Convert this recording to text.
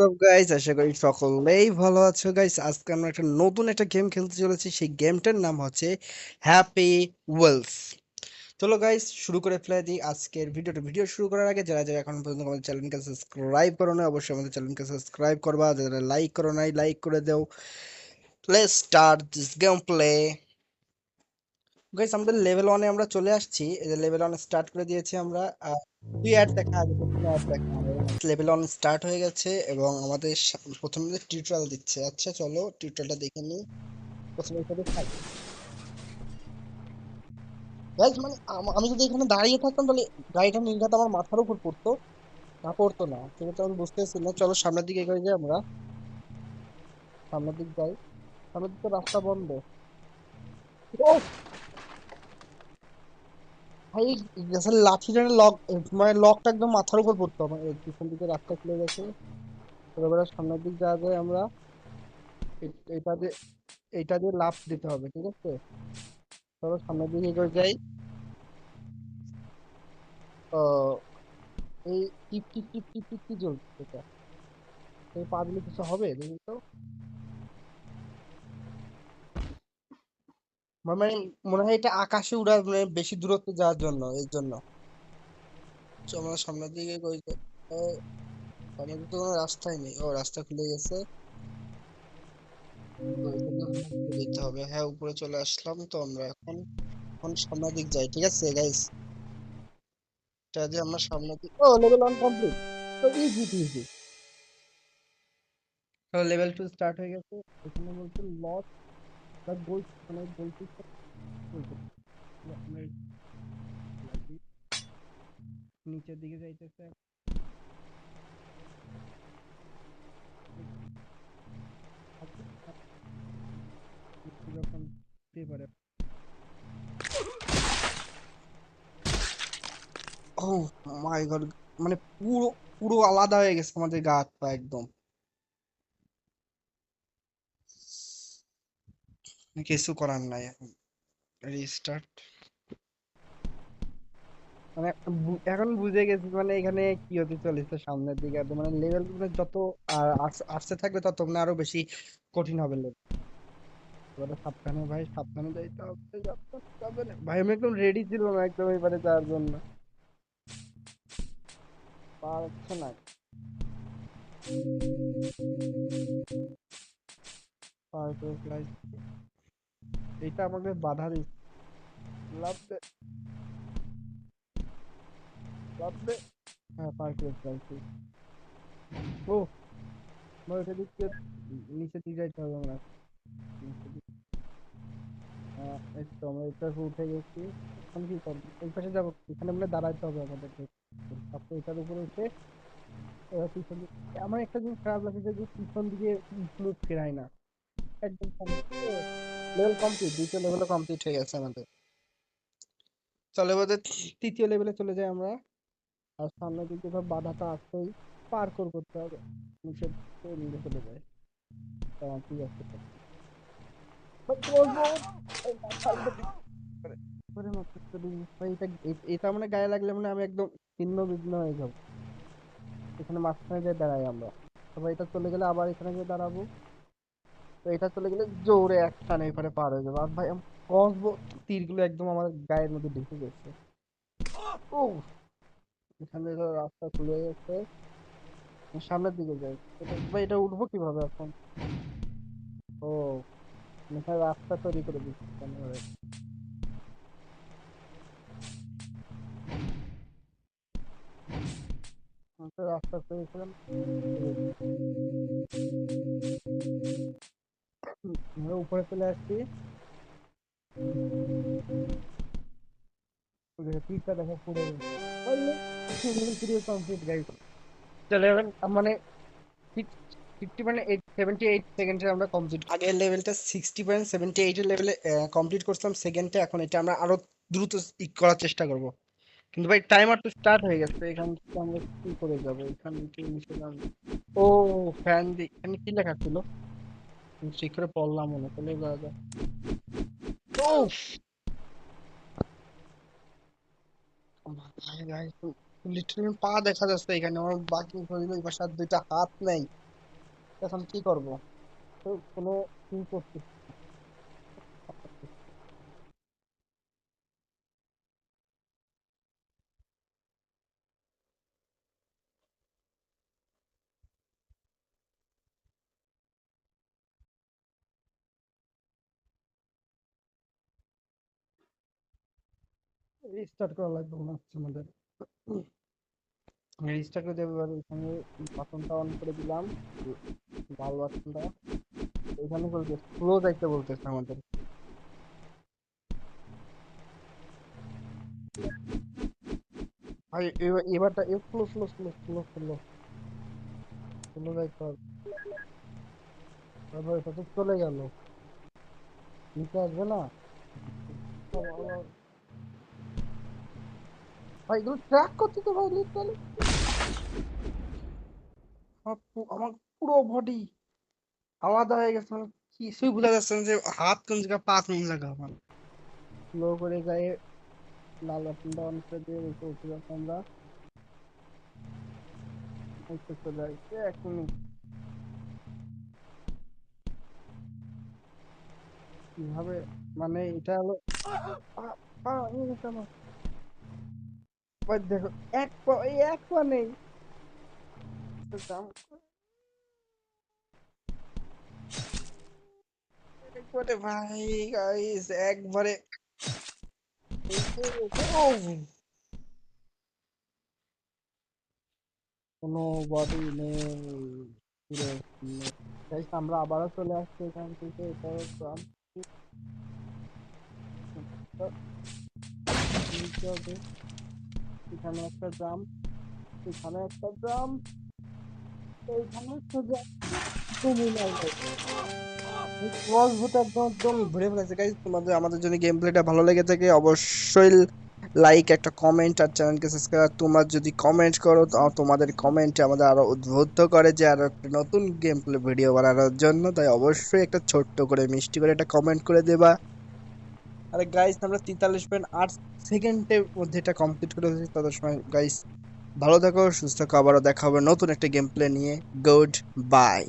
WhatsApp guys আশা করি সকলেই ভালো আছো গাইস আজকে আমরা একটা নতুন একটা গেম খেলতে চলেছি। সেই গেমটার নাম হচ্ছে হ্যাপি ওয়েলস চলো গাইস শুরু করে ফেলে দিই আজকের ভিডিওটা। ভিডিও শুরু করার আগে যারা যারা এখন পর্যন্ত আমাদের চ্যানেলকে সাবস্ক্রাইব করো না অবশ্যই আমাদের চ্যানেলকে সাবস্ক্রাইব করবা। যারা লাইক করো নাই লাইক করে দাও। Start this game play guys আমাদের লেভেল ওয়ানে আমরা চলে আসছি। লেভেল ওয়ানে স্টার্ট করে দিয়েছি আমরা। দুই অ্যাড দেখা, আগে দেখা। লেভেল ওয়ান স্টার্ট হয়ে গেছে এবং আমাদের প্রথমে টিউটোরিয়াল দিচ্ছে। আচ্ছা চলো টিউটোরিয়ালটা দেখে নিই। প্রথমে এখানে থাকি। মানে আমি যদি এখানে দাঁড়িয়ে থাকতাম, তাহলে গাড়িটা নির্ঘাত আমার মাথার উপর পড়তো। না পড়তো না। সেটা আমি বুঝতেছি না। চলো সামনের দিকে এগিয়ে যাই আমরা। সামনের দিক যাই। সামনের দিকে রাস্তা বন্ধ। ও ভাই আসলে লাঠিটার লক মানে লকটা একদম মাথার উপর পড়তো আমার পিছন দিকে রাস্তা খুলে গেছে এবার সামনের দিক যাওয়া যায় আমরা এটা দিয়ে এইটা দিয়ে লাফ দিতে হবে ঠিক আছে চলো সামনের দিকে এগিয়ে যাই ও এই টিপ টিপ টিপ টিপ টিপ কি জ্বলছে এটা এই পা দিলে কিছু হবে দেখি তো মানে মনে হয় এটা আকাশে উড়ার মানে বেশি দূরত্বে যাওয়ার জন্য এই জন্য। আমরা সামনের দিকে তো। কোনো রাস্তাই নেই। ও রাস্তা খুলে গেছে। যেতে হবে। হ্যাঁ উপরে চলে আসলাম তো আমরা এখন। এখন সামনের দিক যাই ঠিক আছে গাইস এটা আমরা সামনের দিক ও লেভেল ওয়ান কমপ্লিট তো ইজি ইজি তো লেভেল টু স্টার্ট হয়ে গেছে। এখানে বলছে লস গোল মানে গোলটি নিচের দিকে যাইতেছে। ও গড মানে পুরো পুরো আলাদা হয়ে গেছে আমাদের গা একদম। কিছু করার নাই এখন। রিস্টার্ট মানে এখন বুঝে গেছি মানে এখানে কি হতে চলেছে সামনের দিকে একদম মানে লেভেল যত আসতে থাকবে তত মানে আরও বেশি কঠিন হবে level। এবারে সাবধানে ভাই, সাবধানে যাইতে হবে যাবে না। ভাই, আমি একদম রেডি ছিলাম একদম এবারে যাওয়ার জন্য। পারছে না। এটা আমাকে বাধা দিচ্ছে লাভ লাভ হ্যাঁ পার করে ও, আমার এটা দিকে নিচে দিকে যাইতে হবে আমরা। হ্যাঁ আমরা এটা উঠে গেছি। এখন কি করব? এই পাশে যাব এখানে মানে দাঁড়াইতে হবে আমাদেরকে এটার উপরে উঠে পিছন দিকে আমার একটা জিনিস খারাপ লাগছে যে পিছন দিকে ফেরাই না। একদম লেভেল কমপ্লিট দ্বিতীয় লেভেলও কমপ্লিট হয়ে গেছে আমাদের। চলে এবার তৃতীয় লেভেলে চলে যাই আমরা। আর সামনে দিকে সব বাধাটা আসছেই পার্কোর করতে হবে। দিকে নিয়ে চলে যায় ঠিক আছে। এটা মানে গায়ে লাগলে মানে আমি একদম ছিন্ন বিঘ্ন হয়ে যাব। এখানে মাঝখানে যে দাঁড়াই আমরা। তারপর এটা চলে গেলে আবার এখানে গিয়ে দাঁড়াবো। তো এটা চলে গেলে জোরে এক টানে এপারে পার হয়ে যাব। আর ভাই কসবো তীরগুলো একদম আমার গায়ের মধ্যে ঢুকে গেছে। ও রাস্তা খুলে গেছে। সামনের দিকে যাই। ভাই, এটা উঠবো কীভাবে এখন? ও এখানে রাস্তা তৈরি করে দিচ্ছে এখানে। আমি তো আমরা উপরে চলে আসছি। ওদিকে দেখো পুরো। কমপ্লিট গাইস চলে যাবেন মানে ফিফটি মানে এইট সেভেন্টি এইট সেকেন্ডে আমরা কমপ্লিট আগের লেভেলটা সিক্সটি পয়েন্ট সেভেন্টি এইটের লেভেলে কমপ্লিট করছিলাম। সেকেন্ডে এখন এটা আমরা আরও দ্রুত করার চেষ্টা করব। কিন্তু ভাই টাইমার তো স্টার্ট হয়ে গেছে। এখান থেকে আমরা কি করে যাব? এখান থেকে ও ফ্যান দি এখানে কি লেখা ছিল? মনে ও ভাই গাইস লিটারালি পা দেখা যাচ্ছে এখানে। আমার বাকি শরীরে দুইটা হাত নেই। এখন কি করব? তো কোনো কি করতে রিস্টার্ট করা লাগবে মনে হচ্ছে আমাদের। রিস্টার্ট করে দেবো, এবার এখানে বাটনটা অন করে দিলাম। লাল বাটনটা এখানে বলতে স্লো যাইতে বলতেছে আমাদের। ভাই, এবার, এবারটা একটু slow slow slow slow slow যাইতে হবে। তারপর চলে গেল। নিচে আসবে না? ভাই এগুলো ট্র্যাক করতে তো ভাই লিটারালি আমার পুরো বডি আলাদা হয়ে গেছে মানে কিছুই বোঝা যাচ্ছে না যে হাত কোন জায়গা পা কোন জায়গা আমার করে লাল বাটনটা অন করে দিয়ে উঠে যাব আমরা চলে আসছে এক মিনিট কীভাবে মানে এটা হলো আ, আ, এটা আমার ভাই দেখো এক এই এক পা নেই কোনো বডি নেই আমরা আবারও চলে আসছি এখান থেকে এটা এখানে একটা ড্রাম এখানে একটা ড্রাম এইখানে একটা ড্রাম তোমাদের, আমাদের যদি গেম প্লেটা ভালো লেগে থাকে অবশ্যই লাইক একটা কমেন্ট আর চ্যানেলকে সাবস্ক্রাইব তোমরা যদি কমেন্ট করো তোমাদের কমেন্ট আমাদের আরও উদ্বুদ্ধ করে যে আরও একটা নতুন গেম প্লে ভিডিও বানানোর জন্য। তাই অবশ্যই একটা ছোট্ট করে, মিষ্টি করে একটা কমেন্ট করে দেবা। আরে গাইস আমরা তেতাল্লিশ পয়েন্ট আট সেকেন্ডের মধ্যে এটা কমপ্লিট করে ফেলেছি তত সময় গাইস ভালো থাকো, সুস্থ থাকো, আবারও দেখা হবে নতুন একটা গেম প্লে নিয়ে। Good bye